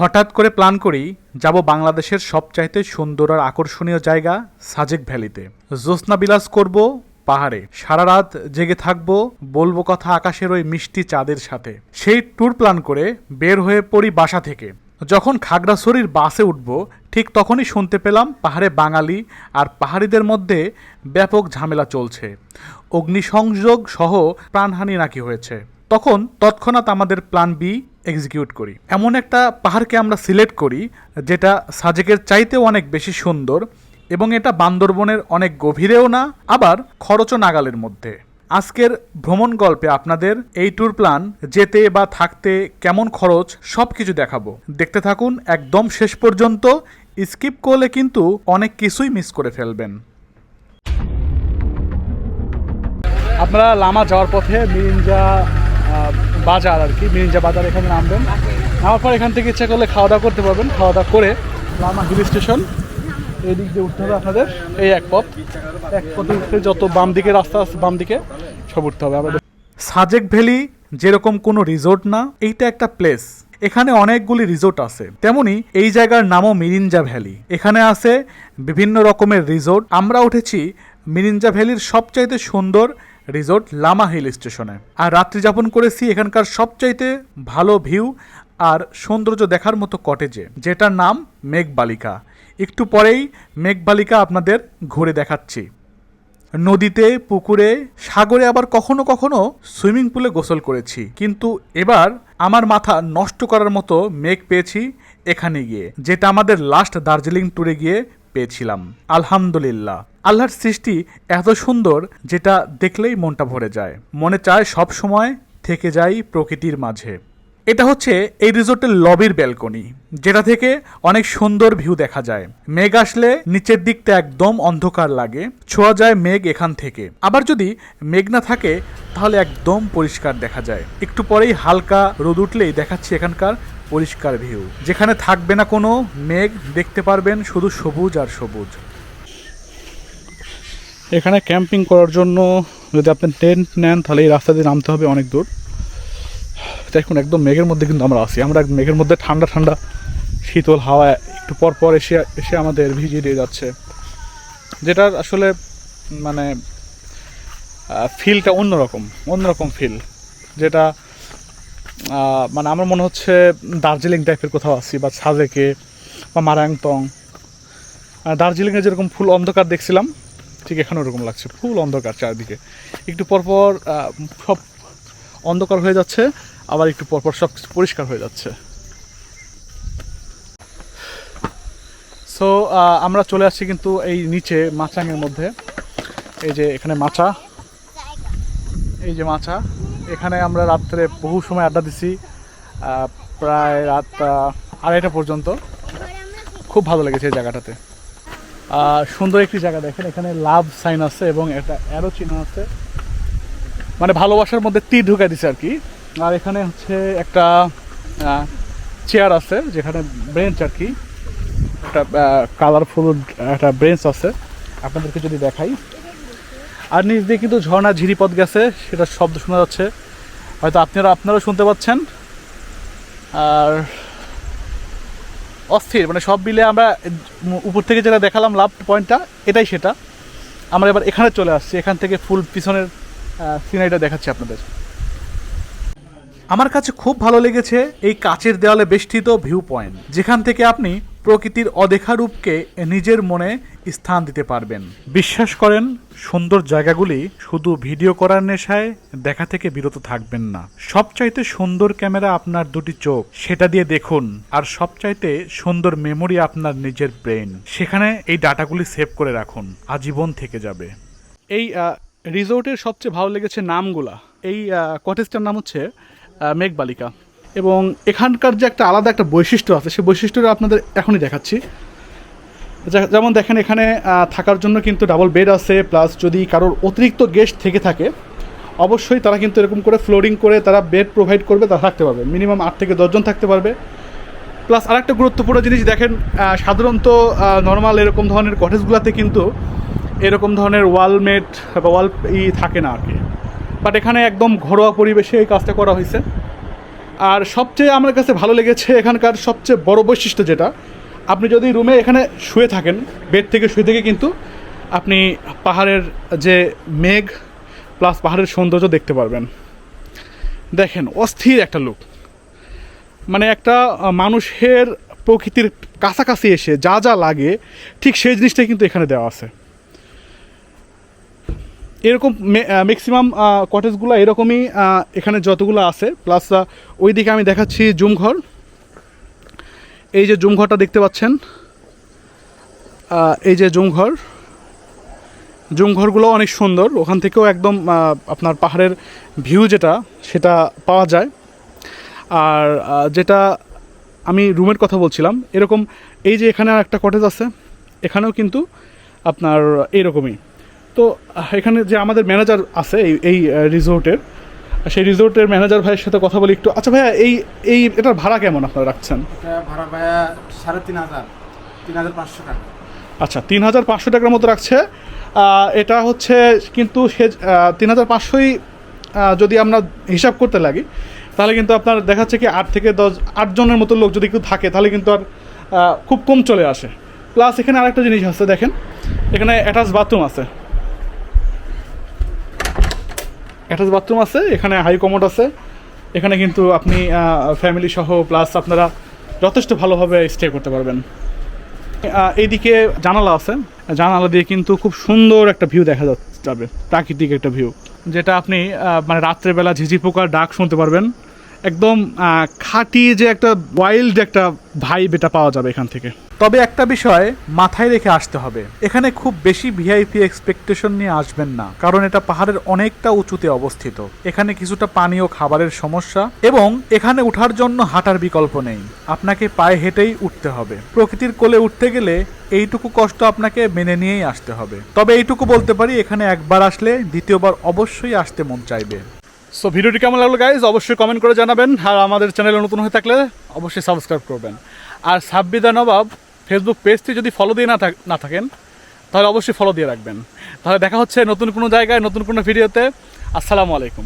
হঠাৎ করে প্ল্যান করি যাব বাংলাদেশের সবচাইতে সুন্দর আর আকর্ষণীয় জায়গা সাজেক ভ্যালিতে। জ্যোৎস্না বিলাস করব পাহাড়ে। সারা রাত জেগে থাকব, বলব কথা আকাশের ওই মিষ্টি চাঁদের সাথে। সেই ট্যুর প্ল্যান করে বের হয়ে পড়ি বাসা থেকে। যখন খাগড়াছড়ির বাসে উঠব, ঠিক তখনই শুনতে পেলাম পাহাড়ে বাঙালি আর পাহাড়িদের মধ্যে ব্যাপক ঝামেলা চলছে। অগ্নিসংযোগ সহ প্রাণহানি নাকি হয়েছে। তখন তৎক্ষণাৎ আমাদের প্ল্যান বি এক্সিকিউট করি। এমন একটা পাহাড়কে আমরা সিলেক্ট করি, যেটা সাজেকের চাইতেও অনেক বেশি সুন্দর এবং এটা বান্দরবনের অনেক গভীরেও না, আবার খরচও নাগালের মধ্যে। আজকের ভ্রমণ গল্পে আপনাদের এই ট্যুর প্ল্যান যেতে বা থাকতে কেমন খরচ সব কিছু দেখাবো। দেখতে থাকুন একদম শেষ পর্যন্ত স্কিপ করলে কিন্তু অনেক কিছুই মিস করে ফেলবেন। আপনারা লামা যাওয়ার পথে মিরিঞ্জা বাজার আর কি মিরিঞ্জা বাজার এখানে নামবেন। নামার পর এখান থেকে ইচ্ছা করলে খাওয়া দাওয়া করতে পারবেন। খাওয়া দাওয়া করে লামা হিল স্টেশন এই দিক দিয়ে উঠতে হবে আপনাদের। এই এক পথ। এক পথে উঠতে যত বাম দিকে রাস্তা আছে, বাম দিকে সব উঠতে হবে। আমাদের সাজেক ভ্যালি যেরকম কোনো রিসোর্ট না, এইটা একটা প্লেস। এখানে অনেকগুলি রিসোর্ট আছে। তেমনি এই জায়গার নামও মিরিঞ্জা ভ্যালি। এখানে আছে বিভিন্ন রকমের রিসোর্ট। আমরা উঠেছি মিরিঞ্জা ভ্যালির সবচাইতে সুন্দর রিসোর্ট লামা হিল স্টেশনে। আর রাত্রি যাপন করেছি এখানকার সবচাইতে ভালো ভিউ আর সৌন্দর্য দেখার মতো কটেজে, যেটার নাম মেঘবালিকা। একটু পরেই মেঘবালিকা আপনাদের ঘুরে দেখাচ্ছি। নদীতে, পুকুরে, সাগরে আবার কখনো কখনো সুইমিং পুলে গোসল করেছি। কিন্তু এবার আমার মাথা নষ্ট করার মতো মেঘ পেয়েছি এখানে গিয়ে, যেটা আমাদের লাস্ট দার্জিলিং ট্যুরে গিয়ে পেয়েছিলাম। আলহামদুলিল্লাহ। আল্লাহর সৃষ্টি এত সুন্দর যেটা দেখলেই মনটা ভরে যায়। মনে চায় সব সময় থেকে যাই প্রকৃতির মাঝে। এটা হচ্ছে এই রিসোর্টের লবির ব্যালকনি, যেটা থেকে অনেক সুন্দর ভিউ দেখা যায়। মেঘ আসলে নিচের দিকটা একদম অন্ধকার লাগে, ছোঁয়া যায় মেঘ এখান থেকে। আবার যদি মেঘ না থাকে, তাহলে একদম পরিষ্কার দেখা যায়। একটু পরেই হালকা রোদ উঠলেই দেখাচ্ছি এখানকার পরিষ্কার ভিউ। যেখানে থাকবে না কোনো মেঘ, দেখতে পারবেন শুধু সবুজ আর সবুজ। এখানে ক্যাম্পিং করার জন্য যদি আপনি টেন্ট নেন, তাহলে এই রাস্তা দিয়ে নামতে হবে অনেক দূর। দেখুন, একদম মেঘের মধ্যে কিন্তু আমরা আছি। আমরা মেঘের মধ্যে ঠান্ডা ঠান্ডা, শীতল হাওয়া একটু পর পর এসে এসে আমাদের ভিজিয়ে দিয়ে যাচ্ছে। যেটার আসলে মানে ফিলটা অন্যরকম অন্যরকম ফিল যেটা মানে আমার মনে হচ্ছে দার্জিলিং টাইপের কোথাও আছি, বা সাজেকে, বা মারাংতং। দার্জিলিংয়ে যেরকম ফুল অন্ধকার দেখছিলাম ঠিক এখানে ওরকম লাগছে। ফুল অন্ধকার চারদিকে। একটু পরপর সব অন্ধকার হয়ে যাচ্ছে, আবার একটু পরপর সব পরিষ্কার হয়ে যাচ্ছে। সো আমরা চলে আসছি কিন্তু এই নিচে মাচাঙের মধ্যে। এই যে এখানে মাচা। এই যে মাচা। এখানে আমরা রাত্রে বহু সময় আড্ডা দিছি প্রায় রাত আড়াইটা পর্যন্ত। খুব ভালো লেগেছে এই জায়গাটাতে। সুন্দর একটি জায়গা দেখেন, এখানে লাভ সাইন আছে এবং একটা অ্যারো চিহ্ন আছে। মানে ভালোবাসার মধ্যে তীর ঢুকাই দিছে আর কি। আর এখানে হচ্ছে একটা চেয়ার আছে, যেখানে ব্রেঞ্চ আর কি। একটা কালারফুল একটা ব্রেঞ্চ আছে। আপনাদেরকে যদি দেখাই। আর নিচ দিয়ে কিন্তু ঝর্ণা, ঝিরিপথ গেছে সেটা শব্দ শোনা যাচ্ছে। হয়তো আপনারা, আপনারাও শুনতে পাচ্ছেন। আর অস্থির মানে সব মিলে আমরা উপর থেকে যেটা দেখালাম লাভ পয়েন্টটা এটাই সেটা। আমরা এবার এখানে চলে আসছি, এখান থেকে ফুল পিছনের সিনারিটা দেখাচ্ছি আপনাদের। আমার কাছে খুব ভালো লেগেছে এই কাচের দেওয়ালে বেষ্টিত ভিউ পয়েন্ট যেখান থেকে আপনি প্রকৃতির অদেখা রূপকে নিজের মনে স্থান দিতে পারবেন। বিশ্বাস করেন, সুন্দর জায়গাগুলি শুধু ভিডিও করার নেশায় দেখা থেকে বিরত থাকবেন না। সবচাইতে সুন্দর ক্যামেরা আপনার দুটি চোখ, সেটা দিয়ে দেখুন, আর সবচাইতে সুন্দর মেমোরি আপনার নিজের ব্রেন। সেখানে এই ডাটাগুলি সেভ করে রাখুন, আজীবন থেকে যাবে। এই রিসোর্টের সবচেয়ে ভালো লেগেছে নামগুলা। এই কটেজটার নাম হচ্ছে মেঘবালিকা। এবং এখানকার যে একটা আলাদা একটা বৈশিষ্ট্য আছে সেই বৈশিষ্ট্যটা আপনাদের এখনই দেখাচ্ছি। যা- যেমন দেখেন এখানে থাকার জন্য কিন্তু ডাবল বেড আছে প্লাস যদি কারোর অতিরিক্ত গেস্ট থেকে থাকে, অবশ্যই তারা কিন্তু এরকম করে ফ্লোরিং করে তারা বেড প্রোভাইড করবে, তারা থাকতে পারবে। মিনিমাম আট থেকে দশজন থাকতে পারবে। প্লাস আরেকটা গুরুত্বপূর্ণ জিনিস দেখেন সাধারণত নর্মাল এরকম ধরনের কটেজগুলোতে কিন্তু এরকম ধরনের ওয়ালমেট বা ওয়াল ই থাকে না আর কি। বাট এখানে একদম ঘরোয়া পরিবেশে এই কাজটা করা হয়েছে। আর সবচেয়ে আমার কাছে ভালো লেগেছে এখানকার সবচেয়ে বড় বৈশিষ্ট্য যেটা, আপনি যদি রুমে এখানে শুয়ে থাকেন, বেড থেকে শুয়ে থেকে কিন্তু আপনি পাহাড়ের যে মেঘ প্লাস পাহাড়ের সৌন্দর্য দেখতে পারবেন। দেখেন, অস্থির একটা লুক মানে একটা মানুষের প্রকৃতির কাছাকাছি এসে যা যা লাগে, ঠিক সেই জিনিসটাই কিন্তু এখানে দেওয়া আছে। এরকম ম্যাক্সিমাম কটেজগুলো এরকমই এখানে যতগুলো আছে প্লাস ওই দিকে আমি দেখাচ্ছি জুমঘর। এই যে জুমঘরটা দেখতে পাচ্ছেন এই যে জুম ঘর জুম ঘরগুলো অনেক সুন্দর, ওখান থেকেও একদম আপনার পাহাড়ের ভিউ যেটা, সেটা পাওয়া যায়। আর যেটা আমি রুমের কথা বলছিলাম, এরকম এই যে এখানে একটা কটেজ আছে, এখানেও কিন্তু আপনার এইরকমই। তো এখানে যে আমাদের ম্যানেজার আছে এই এই রিসোর্টের সেই রিসোর্টের ম্যানেজার ভাইয়ের সাথে কথা বলি একটু। আচ্ছা ভাইয়া এই এই এটার ভাড়া কেমন আপনারা রাখছেন? ভাড়া ভাড়া সাড়ে তিন হাজার তিন হাজার পাঁচশো টাকা। আচ্ছা তিন হাজার পাঁচশো টাকার মতো রাখছে। এটা হচ্ছে কিন্তু সে তিন হাজার পাঁচশোই যদি আমরা হিসাব করতে লাগি তাহলে কিন্তু আপনার দেখাচ্ছে কি আট থেকে দশ আটজনের মতো লোক যদি কেউ থাকে তাহলে কিন্তু আর খুব কম চলে আসে। প্লাস এখানে আরেকটা জিনিস আছে দেখেন। এখানে অ্যাটাচ বাথরুম আছে। অ্যাটাচ বাথরুম আছে, এখানে হাই কমোড আছে। এখানে কিন্তু আপনি ফ্যামিলি সহ প্লাস আপনারা যথেষ্ট ভালোভাবে স্টে করতে পারবেন। এইদিকে জানালা আছে। জানালা দিয়ে কিন্তু খুব সুন্দর একটা ভিউ দেখা যাবে প্রাকৃতিক একটা ভিউ যেটা আপনি মানে রাত্রেবেলা ঝিঝি পোকার ডাক শুনতে পারবেন। একদম খাঁটি যে একটা ওয়াইল্ড একটা ভাইব এটা পাওয়া যাবে এখান থেকে। তবে একটা বিষয় মাথায় রেখে আসতে হবে। এখানে খুব বেশি ভিআইপি এক্সপেকটেশন নিয়ে আসবেন না, কারণ এটা পাহাড়ের অনেকটা উঁচুতে অবস্থিত। এখানে কিছুটা পানি ও খাবারের সমস্যা এবং এখানে ওঠার জন্য হাঁটার বিকল্প নেই। আপনাকে পায়ে হেঁটেই উঠতে হবে। প্রকৃতির কোলে উঠতে গেলে এইটুকু কষ্ট আপনাকে মেনে নিয়েই আসতে হবে। তবে এইটুকু বলতে পারি, এখানে একবার আসলে দ্বিতীয়বার অবশ্যই আসতে মন চাইবে। সো ভিডিওটি কেমন লাগল গাইজ অবশ্যই কমেন্ট করে জানাবেন। আর আমাদের চ্যানেলে নতুন হয়ে থাকলে অবশ্যই সাবস্ক্রাইব করবেন। আর সাব্বিদা নবাব ফেসবুক পেজটি যদি ফলো দিয়ে না না থাকেন, তাহলে অবশ্যই ফলো দিয়ে রাখবেন। তাহলে দেখা হচ্ছে নতুন কোনো জায়গায়, নতুন কোনো ভিডিওতে আসসালামু আলাইকুম।